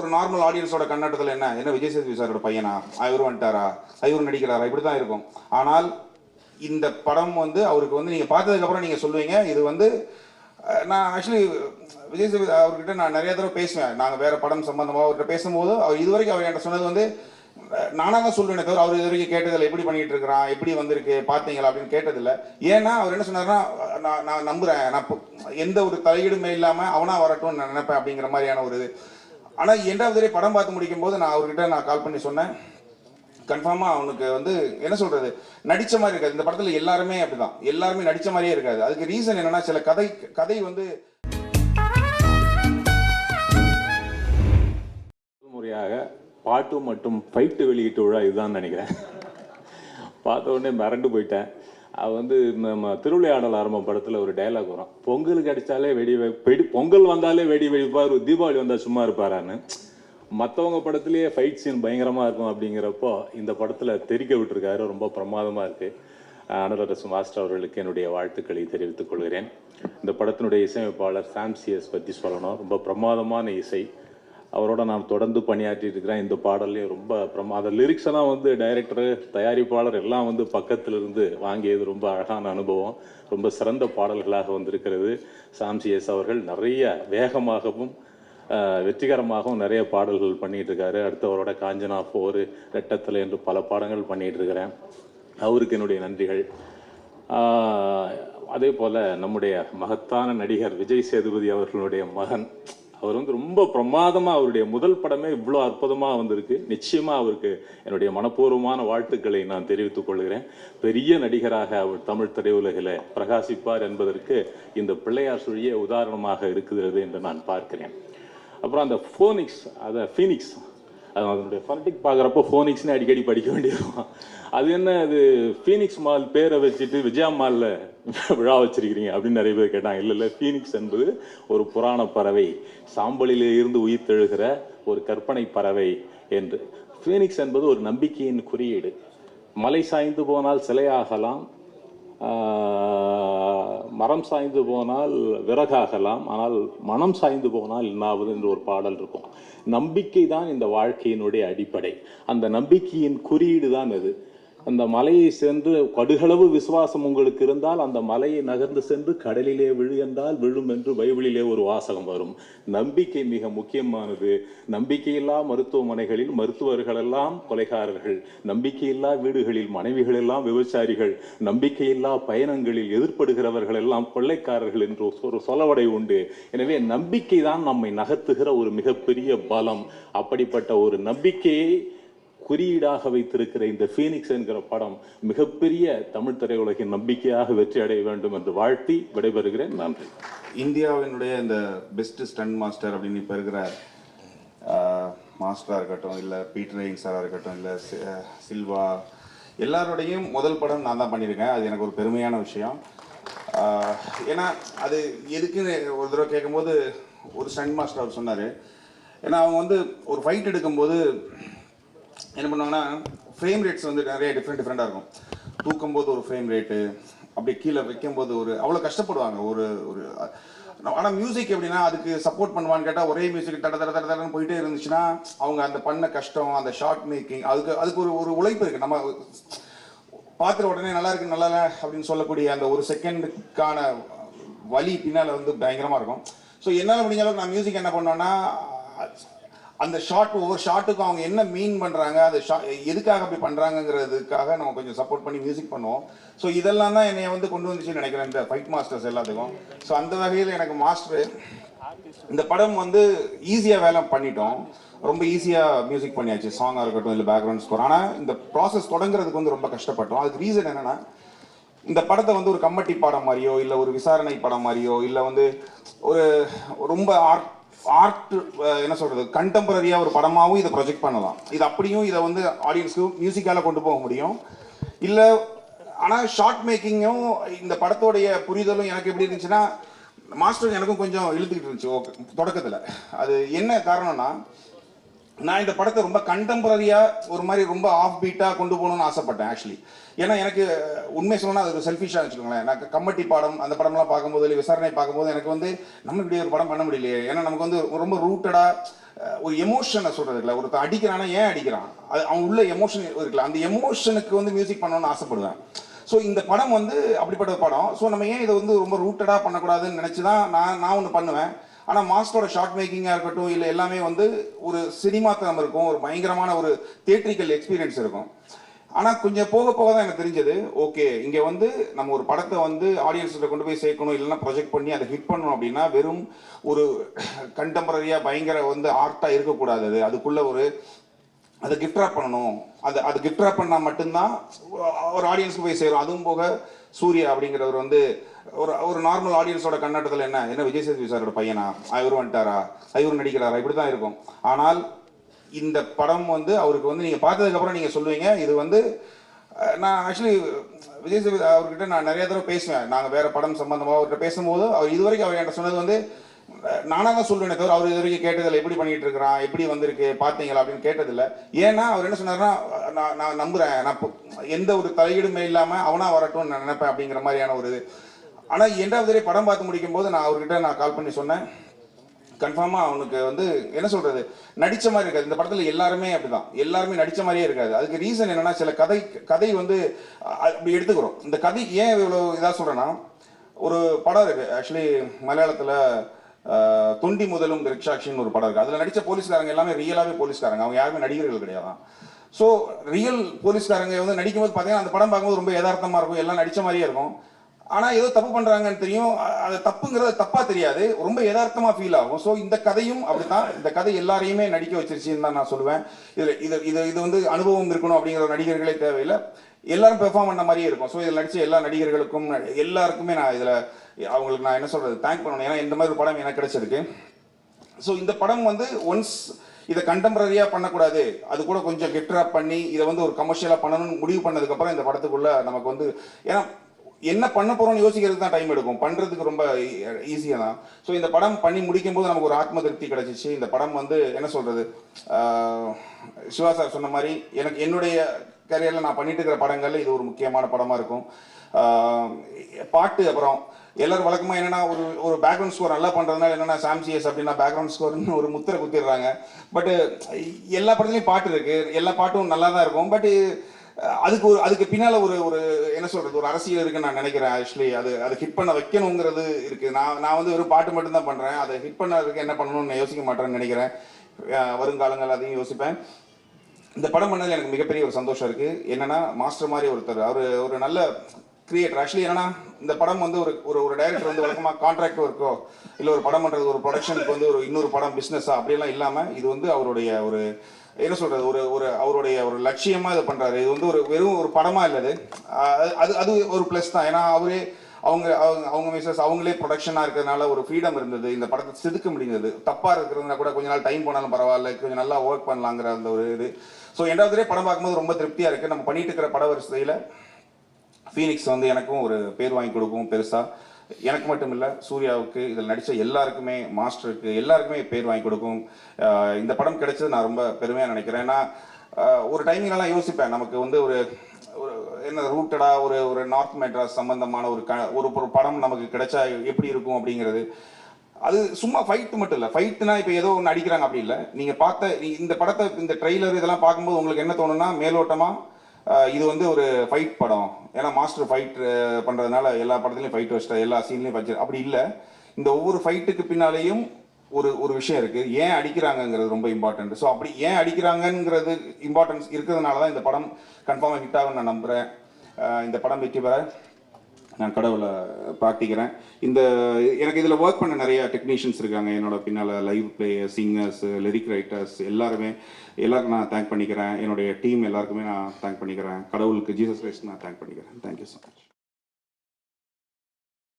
ஒரு நார்மல் ஆடியன்ஸோட கண்ணோட்டத்தில் என்ன? என்ன விஜய் சேதுபதி சாரோட பையனா? இவர் வந்துட்டாரா? இவர் நடிக்கிறாரா? இப்படி தான் இருக்கும். ஆனால் இந்த படம் வந்து அவருக்கு வந்து நீங்கள் பார்த்ததுக்கப்புறம் நீங்கள் சொல்லுவீங்க இது வந்து நான் ஆக்சுவலி விஜய் சேதுபதி அவர்கிட்ட நான் நிறைய தடவை பேசுவேன். நாங்கள் வேறு படம் சம்மந்தமாக அவர்கிட்ட பேசும்போது அவர் இது வரைக்கும் அவர் என்கிட்ட சொன்னது வந்து நானாக தான் சொல்லுவேன் தவிர அவர் இது வரைக்கும் கேட்டதில்லை. எப்படி பண்ணிட்டு இருக்கிறான்? எப்படி வந்திருக்கு? பார்த்தீங்களா? அப்படின்னு கேட்டதில்லை. ஏன்னா அவர் என்ன சொன்னார்னா நான் நான் நம்புகிறேன் நான் எந்த ஒரு தலையீடுமே இல்லாமல் அவனா வரட்டும்னு நான் நினைப்பேன் அப்படிங்கிற மாதிரியான ஒரு இது ஆனால் இரண்டாவது தடவை படம் பார்த்து முடிக்கும் போது நான் அவர்கிட்ட நான் கால் பண்ணி சொன்னேன். கன்ஃபார்மாக அவனுக்கு வந்து என்ன சொல்கிறது நடித்த மாதிரி இருக்காது. இந்த படத்தில் எல்லாருமே அப்படிதான். எல்லாருமே நடித்த மாதிரியே இருக்காது. அதுக்கு ரீசன் என்னன்னா சில கதை கதை வந்து முதல் முறையாக பாட்டு மற்றும் ஃபைட்டு வெளியீட்டு விழா இதுதான் நினைக்கிறேன். பார்த்த உடனே மிரண்டு போயிட்டேன். அது வந்து நம்ம திருவிளையாடல் ஆரம்பம் படத்தில் ஒரு டயலாக் வரும். பொங்கலுக்கு அடித்தாலே வெடி வெடி பொங்கல் வந்தாலே வெடி வெடிப்பார் தீபாவளி வந்தால் சும்மா இருப்பாரான்னு. மற்றவங்க படத்துலேயே ஃபைட் சீன் பயங்கரமாக இருக்கும் அப்படிங்கிறப்போ இந்த படத்தில் தெரிக்க விட்டுருக்காரு. ரொம்ப பிரமாதமாக இருக்குது அனுரரசு மாஸ்டர் அவர்களுக்கு என்னுடைய வாழ்த்துக்களை தெரிவித்துக் கொள்கிறேன். இந்த படத்தினுடைய இசையமைப்பாளர் சாம்சியஸ் பற்றி சொல்லணும். ரொம்ப பிரமாதமான இசை. அவரோட நான் தொடர்ந்து பணியாற்றிட்டு இருக்கிறேன். இந்த பாடல்லையும் ரொம்ப பிரமாத லிரிக்ஸ் எல்லாம் வந்து டைரக்டரு தயாரிப்பாளர் எல்லாம் வந்து பக்கத்துல இருந்து வாங்கியது ரொம்ப அழகான அனுபவம். ரொம்ப சிறந்த பாடல்களாக வந்திருக்கிறது. சாம்சியஸ் அவர்கள் நிறைய வேகமாகவும் வெற்றிகரமாகவும் நிறைய பாடல்கள் பண்ணிட்டு இருக்காரு. அடுத்தவரோட காஞ்சனா போர் ரெட்டத்தில் என்று பல பாடங்கள் பண்ணிட்டு இருக்கிறேன். அவருக்கு என்னுடைய நன்றிகள். அதே போல் நம்முடைய மகத்தான நடிகர் விஜய் சேதுபதி அவர்களுடைய மகன் அவர் வந்து ரொம்ப பிரமாதமாக அவருடைய முதல் படமே இவ்வளோ அற்புதமாக வந்திருக்கு. நிச்சயமாக அவருக்கு என்னுடைய மனப்பூர்வமான வாழ்த்துக்களை நான் தெரிவித்துக் கொள்கிறேன். பெரிய நடிகராக அவர் தமிழ் திரையுலகில் பிரகாசிப்பார் என்பதற்கு இந்த பிள்ளையார் சுழியே உதாரணமாக இருக்கிறது என்று நான் பார்க்கிறேன். அப்புறம் அந்த ஃபோனிக்ஸ் அதை ஃபீனிக்ஸ் அது அதனுடைய ஃபனட்டிக் பார்க்குறப்போ ஃபோனிக்ஸ்னு அடிக்கடி படிக்க வேண்டியதும் அது என்ன அது ஃபீனிக்ஸ் மால் பேரை வச்சுட்டு விஜயா மாலில் விழா வச்சிருக்கிறீங்க அப்படின்னு நிறைய பேர் கேட்டாங்க. இல்லை இல்லை ஃபீனிக்ஸ் என்பது ஒரு புராண பறவை. சாம்பலிலே இருந்து உயிர் தெழுகிற ஒரு கற்பனை பறவை என்று. ஃபீனிக்ஸ் என்பது ஒரு நம்பிக்கையின் குறியீடு. மலை சாய்ந்து போனால் சிலையாகலாம் மரம் சாய்ந்து போனால் விறகாகலாம் ஆனால் மனம் சாய்ந்து போனால் என்னாவது என்று ஒரு பாடல் இருக்கும். நம்பிக்கை தான் இந்த வாழ்க்கையினுடைய அடிப்படை. அந்த நம்பிக்கையின் குறியீடு தான் அது. அந்த மலையை சென்று கடுகளவு விசுவாசம் உங்களுக்கு இருந்தால் அந்த மலையை நகர்ந்து சென்று கடலிலே விழு என்றால் விழும் என்று பைபிளிலே ஒரு வாசகம் வரும். நம்பிக்கை மிக முக்கியமானது. நம்பிக்கையில்லா மருத்துவமனைகளில் மருத்துவர்கள் எல்லாம் கொலைகாரர்கள். நம்பிக்கையில்லா வீடுகளில் மனைவிகள் எல்லாம் விபச்சாரிகள் நம்பிக்கையில்லா பயணங்களில் எதிர்ப்படுகிறவர்கள் எல்லாம் கொள்ளைக்காரர்கள் என்று ஒரு சொலவடை உண்டு. எனவே நம்பிக்கை தான் நம்மை நகர்த்துகிற ஒரு மிகப்பெரிய பலம். அப்படிப்பட்ட ஒரு நம்பிக்கையை குறியீடாக வைத்திருக்கிற இந்த ஃபீனிக்ஸ் என்கிற படம் மிகப்பெரிய தமிழ் திரையுலகின் நம்பிக்கையாக வெற்றி அடைய வேண்டும் என்று வாழ்த்தி விடைபெறுகிறேன். நன்றி. இந்தியாவினுடைய இந்த பெஸ்ட் ஸ்டன் மாஸ்டர் அப்படின்னு இப்போ இருக்கிற மாஸ்டராக இருக்கட்டும் இல்லை பீட்டர் ரெயின் சாராக இருக்கட்டும் இல்லை சில்வா எல்லாரோடையும் முதல் படம் நான் தான் பண்ணியிருக்கேன். அது எனக்கு ஒரு பெருமையான விஷயம். ஏன்னா அது எதுக்குன்னு ஒரு தடவை கேட்கும்போது ஒரு ஸ்டன் மாஸ்டர் அவர் சொன்னார். ஏன்னா அவங்க வந்து ஒரு ஃபைட் எடுக்கும்போது என்ன பண்ணுவாங்கன்னா ஃப்ரேம் ரேட்ஸ் வந்து நிறைய டிஃப்ரெண்ட் டிஃப்ரெண்டாக இருக்கும். தூக்கும்போது ஒரு ஃப்ரேம் ரேட்டு அப்படி கீழே வைக்கும்போது ஒரு அவ்வளோ கஷ்டப்படுவாங்க. ஒரு ஒரு ஆனால் மியூசிக் எப்படின்னா அதுக்கு சப்போர்ட் பண்ணுவான்னு கேட்டால் ஒரே மியூசிக் தட தட தட தடன்னு போயிட்டே இருந்துச்சுன்னா அவங்க அந்த பண்ண கஷ்டம் அந்த ஷார்ட் மேக்கிங் அதுக்கு அதுக்கு ஒரு ஒரு உழைப்பு இருக்குது நம்ம பார்த்துற உடனே நல்லா இருக்கு நல்லா இல்லை அப்படின்னு சொல்லக்கூடிய அந்த ஒரு செகண்டுக்கான வலி பின்னால் வந்து பயங்கரமாக இருக்கும். ஸோ என்னால் முடிஞ்ச அளவுக்கு நான் மியூசிக் என்ன பண்ணோன்னா அந்த ஷார்ட் ஒவ்வொரு ஷார்ட்டுக்கும் அவங்க என்ன மீன் பண்ணுறாங்க அது ஷா எதுக்காக அப்படி பண்ணுறாங்கங்கிறதுக்காக நம்ம கொஞ்சம் சப்போர்ட் பண்ணி மியூசிக் பண்ணுவோம். ஸோ இதெல்லாம் தான் என்னை வந்து கொண்டு வந்துச்சுன்னு நினைக்கிறேன் இந்த ஃபைட் மாஸ்டர்ஸ் எல்லாத்துக்கும். ஸோ அந்த வகையில் எனக்கு மாஸ்டர் இந்த படம் வந்து ஈஸியாக வேலை பண்ணிட்டோம். ரொம்ப ஈஸியாக மியூசிக் பண்ணியாச்சு. சாங்காக இருக்கட்டும் இல்லை பேக்ரவுண்ட் ஸ்கோர் ஆனால் இந்த ப்ராசஸ் தொடங்குறதுக்கு வந்து ரொம்ப கஷ்டப்பட்டோம். அதுக்கு ரீசன் என்னென்னா இந்த படத்தை வந்து ஒரு கம்மட்டி படம் மாதிரியோ இல்லை ஒரு விசாரணை படம் மாதிரியோ இல்லை வந்து ஒரு ரொம்ப ஆர்ட் ஆர்ட் என்ன சொல்றது கண்டெம்பரரியாக ஒரு படமாகவும் இதை ப்ரொஜெக்ட் பண்ணலாம். இது அப்படியும் இதை வந்து ஆடியன்ஸ்க்கு மியூசிக்கால கொண்டு போக முடியும். இல்லை ஆனால் ஷார்ட் மேக்கிங்கும் இந்த படத்தோடைய புரிதலும் எனக்கு எப்படி இருந்துச்சுன்னா மாஸ்டர் எனக்கும் கொஞ்சம் இழுத்துக்கிட்டு இருந்துச்சு ஓகே தொடக்கத்தில். அது என்ன காரணம்னா நான் இந்த படத்தை ரொம்ப கண்டெம்பரரியாக ஒரு மாதிரி ரொம்ப ஆஃப் பீட்டாக கொண்டு போகணும்னு ஆசைப்பட்டேன் ஆக்சுவலி ஏன்னா எனக்கு உண்மை சொல்லணும்னா அது ஒரு செல்ஃபிஷாக வச்சுக்கோங்களேன். நான் கம்மட்டி படம் அந்த படம்லாம் பார்க்கும்போது இல்லை விசாரணை பார்க்கும்போது எனக்கு வந்து நம்ம இப்படி ஒரு படம் பண்ண முடியலையே. ஏன்னா நமக்கு வந்து ரொம்ப ரூட்டடாக ஒரு எமோஷனை சொல்கிறது இல்லை ஒருத்தன் அடிக்கிறானா ஏன் அடிக்கிறான்? அது அவன் உள்ள எமோஷன் இருக்குல்ல. அந்த எமோஷனுக்கு வந்து மியூசிக் பண்ணணும்னு ஆசைப்படுவேன். ஸோ இந்த படம் வந்து அப்படிப்பட்ட படம். ஸோ நம்ம ஏன் இதை வந்து ரொம்ப ரூட்டடாக பண்ணக்கூடாதுன்னு நினச்சி தான் நான் நான் ஒன்று பண்ணுவேன். ஆனால் மாஸ்டரோட ஷார்ட் மேக்கிங்காக இருக்கட்டும் இல்லை எல்லாமே வந்து ஒரு சினிமாத்தனம் இருக்கும். ஒரு பயங்கரமான ஒரு தேட்ரிக்கல் எக்ஸ்பீரியன்ஸ் இருக்கும். ஆனால் கொஞ்சம் போக போக தான் எனக்கு தெரிஞ்சது. ஓகே இங்கே வந்து நம்ம ஒரு படத்தை வந்து ஆடியன்ஸில் கொண்டு போய் சேர்க்கணும் இல்லைன்னா ப்ரொஜெக்ட் பண்ணி அதை ஹிட் பண்ணணும் அப்படின்னா வெறும் ஒரு கண்டெம்பரரியாக பயங்கர வந்து ஆர்ட்டாக இருக்கக்கூடாது அது. அதுக்குள்ளே ஒரு அதை கிஃப்ட் ராப் பண்ணணும். அது அது கிஃப்ட் ராப் பண்ணால் மட்டும்தான் ஒரு ஆடியன்ஸ்க்கு போய் சேரும். அதுவும் போக சூர்யா அப்படிங்கிறவர் வந்து ஒரு ஒரு நார்மல் ஆடியன்ஸோட கண்ணாட்டத்தில் என்ன? என்ன விஜய் சேதுபதி சாரோட பையனா? இவர் வந்துட்டாரா? இவர் நடிக்கிறாரா? இப்படி தான் இருக்கும். ஆனால் இந்த படம் வந்து அவருக்கு வந்து நீங்கள் பார்த்ததுக்கப்புறம் நீங்கள் சொல்லுவீங்க. இது வந்து நான் ஆக்சுவலி விஜய் சேதுபதி அவர்கிட்ட நான் நிறைய தடவை பேசுவேன். நாங்கள் வேறு படம் சம்மந்தமாக அவர்கிட்ட பேசும்போது அவர் இதுவரைக்கும் அவர் என்கிட்ட சொன்னது வந்து நானாக தான் சொல்லுவேனே தவிர அவர் இது வரைக்கும் கேட்டதில்லை. எப்படி பண்ணிகிட்டு இருக்கிறான்? எப்படி வந்திருக்கு? பார்த்தீங்களா? அப்படின்னு கேட்டதில்லை. ஏன்னா அவர் என்ன சொன்னார்னா நான் நான் நம்புகிறேன் நான் இப்போ எந்த ஒரு தலையீடுமே இல்லாமல் அவனாக வரட்டும்னு நான் நினைப்பேன். அப்படிங்கிற மாதிரியான ஒரு இது. ஆனால் எண்டாவது தடவை படம் பார்த்து முடிக்கும் போது நான் அவர்கிட்ட நான் கால் பண்ணி சொன்னேன். கன்ஃபார்மாக அவனுக்கு வந்து என்ன சொல்றது நடித்த மாதிரி இருக்காது. இந்த படத்தில் எல்லாருமே அப்படிதான். எல்லாருமே நடித்த மாதிரியே இருக்காது. அதுக்கு ரீசன் என்னன்னா சில கதை கதை வந்து அப்படி எடுத்துக்கிறோம். இந்த கதை ஏன் இவ்வளோ இதாக சொல்கிறேன்னா ஒரு படம் இருக்கு. ஆக்சுவலி மலையாளத்தில் தொண்டி முதலும் ரிக்ஷாக்ஷின்னு ஒரு படம் இருக்கு. அதில் நடித்த போலீஸ்காரங்க எல்லாமே ரியலாகவே போலீஸ்காரங்க. அவங்க யாருமே நடிகர்கள் கிடையாது ஸோ ரியல் போலீஸ்காரங்க வந்து நடிக்கும்போது பார்த்தீங்கன்னா அந்த படம் பார்க்கும்போது ரொம்ப யதார்த்தமாக இருக்கும். எல்லாம் நடித்த மாதிரியே இருக்கும். ஆனால் ஏதோ தப்பு பண்ணுறாங்கன்னு தெரியும். அது தப்புங்கிறது தப்பாக தெரியாது. ரொம்ப யதார்த்தமா ஃபீல் ஆகும். ஸோ இந்த கதையும் அப்படித்தான். இந்த கதை எல்லாரையுமே நடிக்க வச்சிருச்சுன்னு தான் நான் சொல்லுவேன். இதுல இது இது இது வந்து அனுபவம் இருக்கணும் அப்படிங்கிற நடிகர்களே தேவையில்லை. எல்லாரும் பெர்ஃபார்ம் பண்ண மாதிரியே இருக்கும். ஸோ இதில் நடிச்ச எல்லா நடிகர்களுக்கும் எல்லாருக்குமே நான் இதில் அவங்களுக்கு நான் என்ன சொல்கிறது தேங்க் பண்ணணும். ஏன்னா இந்த மாதிரி ஒரு படம் எனக்கு கிடைச்சிருக்கு. ஸோ இந்த படம் வந்து ஒன்ஸ் இதை கண்டெம்பரரியாக பண்ணக்கூடாது. அது கூட கொஞ்சம் கெட்ராப் பண்ணி இதை வந்து ஒரு கமர்ஷியலாக பண்ணணும்னு முடிவு பண்ணதுக்கப்புறம் இந்த படத்துக்குள்ள நமக்கு வந்து ஏன்னா என்ன பண்ண போறோம்னு யோசிக்கிறதுக்கு தான் டைம் எடுக்கும். பண்றதுக்கு ரொம்ப e-, ஈஸியாக தான். ஸோ இந்த படம் பண்ணி முடிக்கும் போது நமக்கு ஒரு ஆத்ம திருப்தி கிடைச்சிச்சு. இந்த படம் வந்து என்ன சொல்றது? சிவா சார் சொன்ன மாதிரி எனக்கு என்னுடைய கரியரில் நான் பண்ணிட்டு இருக்கிற படங்கள்ல இது ஒரு முக்கியமான படமா இருக்கும். பாட்டு அப்புறம் எல்லாரும் வழக்கமா என்னன்னா ஒரு ஒரு பேக்ரவுண்ட் ஸ்கோர் நல்லா பண்றதுனால என்னன்னா சாம்சிஎஸ் அப்படின்னா பேக்ரவுண்ட் ஸ்கோர்னு ஒரு முத்திரை குத்திடுறாங்க. பட் எல்லா படத்துலையும் பாட்டு இருக்கு. எல்லா பாட்டும் நல்லா தான் இருக்கும். பட் அதுக்கு ஒரு அதுக்கு பின்னால ஒரு ஒரு என்ன சொல்றது ஒரு அரசியல் இருக்குன்னு நான் நினைக்கிறேன் ஆக்சுவலி. அது அது ஹிட் பண்ண வைக்கணுங்கிறது இருக்கு. நான் நான் வந்து வெறும் பாட்டு மட்டும்தான் பண்ணுறேன் பண்றேன். அதை ஹிட் பண்ணதுக்கு என்ன பண்ணணும்னு நான் யோசிக்க மாட்டேன்னு நினைக்கிறேன். வருங்காலங்கள் அதையும் யோசிப்பேன். இந்த படம் பண்ணது எனக்கு மிகப்பெரிய ஒரு சந்தோஷம் இருக்கு. என்னன்னா மாஸ்டர் மாதிரி ஒருத்தர். அவர் ஒரு நல்ல கிரியேட்டர் ஆக்சுவலி என்னன்னா இந்த படம் வந்து ஒரு ஒரு ஒரு டைரக்டர் வந்து வழக்கமாக கான்ட்ராக்ட் ஒர்க்கோ இல்லை ஒரு படம் பண்ணுறது ஒரு ப்ரொடக்ஷனுக்கு வந்து ஒரு இன்னொரு படம் பிஸ்னஸா அப்படியெல்லாம் இல்லாமல் இது வந்து அவருடைய ஒரு என்ன சொல்றது ஒரு ஒரு அவருடைய ஒரு லட்சியமாக இதை பண்ணுறாரு இது வந்து ஒரு வெறும் ஒரு படமாக இல்லது அது. அது ஒரு ப்ளஸ் தான். ஏன்னா அவரே அவங்க அவங்க அவங்க மிஸ்ஸஸ் அவங்களே ப்ரொடக்ஷனாக இருக்கிறதுனால ஒரு ஃப்ரீடம் இருந்தது. இந்த படத்தை செதுக்க முடிந்தது. தப்பாக இருக்கிறதுனா கூட கொஞ்ச நாள் டைம் போனாலும் பரவாயில்ல கொஞ்சம் நல்லா ஒர்க் பண்ணலாங்கிற அந்த ஒரு இது. ஸோ ரெண்டாவது படம் பார்க்கும்போது ரொம்ப திருப்தியாக இருக்குது நம்ம பண்ணிட்டு இருக்கிற பட வரிசையில் ஃபீனிக்ஸ் வந்து எனக்கும் ஒரு பேர் வாங்கி கொடுக்கும் பெருசாக எனக்கு மட்டும் இல்லை சூர்யாவுக்கு இதில் நடித்த எல்லாருக்குமே மாஸ்டருக்கு எல்லாருக்குமே பேர் வாங்கி கொடுக்கும் இந்த படம் கிடைச்சது நான் ரொம்ப பெருமையாக நினைக்கிறேன். ஏன்னா ஒரு டைமிங்லாம் யோசிப்பேன். நமக்கு வந்து ஒரு ஒரு என்ன ரூட்டடாக ஒரு ஒரு நார்த் மெட்ராஸ் சம்பந்தமான ஒரு க ஒரு ஒரு படம் நமக்கு கிடைச்சா எப்படி இருக்கும் அப்படிங்கிறது. அது சும்மா ஃபைட் மட்டும் இல்லை. ஃபைட்னா இப்போ ஏதோ ஒன்று அடிக்கிறாங்க. அப்படி இல்லை. நீங்கள் பார்த்த நீ- இந்த படத்தை இந்த ட்ரெய்லர் இதெல்லாம் பார்க்கும்போது உங்களுக்கு என்ன தோணுன்னா மேலோட்டமாக இது வந்து ஒரு ஃபைட் படம். ஏன்னா மாஸ்டர் ஃபைட் பண்ணுறதுனால எல்லா படத்துலையும் ஃபைட் வச்சுட்டா எல்லா சீன்லையும் வச்சு அப்படி இல்லை. இந்த ஒவ்வொரு ஃபைட்டுக்கு பின்னாலேயும் ஒரு ஒரு விஷயம் இருக்குது ஏன் அடிக்கிறாங்கங்கிறது ரொம்ப இம்பார்ட்டன்ட் ஸோ அப்படி ஏன் அடிக்கிறாங்கங்கிறது இம்பார்ட்டன்ஸ் இருக்கிறதுனால தான் இந்த படம் கன்ஃபார்மாக ஹிட் ஆகும் நான் நம்புகிறேன் இந்த படம் வெற்றி பெற. நான் கடவுளை பார்த்திக்கிறேன். இந்த எனக்கு இதில் ஒர்க் பண்ண நிறைய டெக்னீஷியன்ஸ் இருக்காங்க. என்னோட பின்னால் live player singers lyric writers எல்லாருமே எல்லாருக்கும் நான் தேங்க் பண்ணிக்கிறேன். என்னுடைய டீம் எல்லாருக்குமே நான் தேங்க் பண்ணிக்கிறேன். கடவுளுக்கு ஜீசஸ் கிரைஸ்ட் நான் தேங்க் பண்ணிக்கிறேன். Thank you so much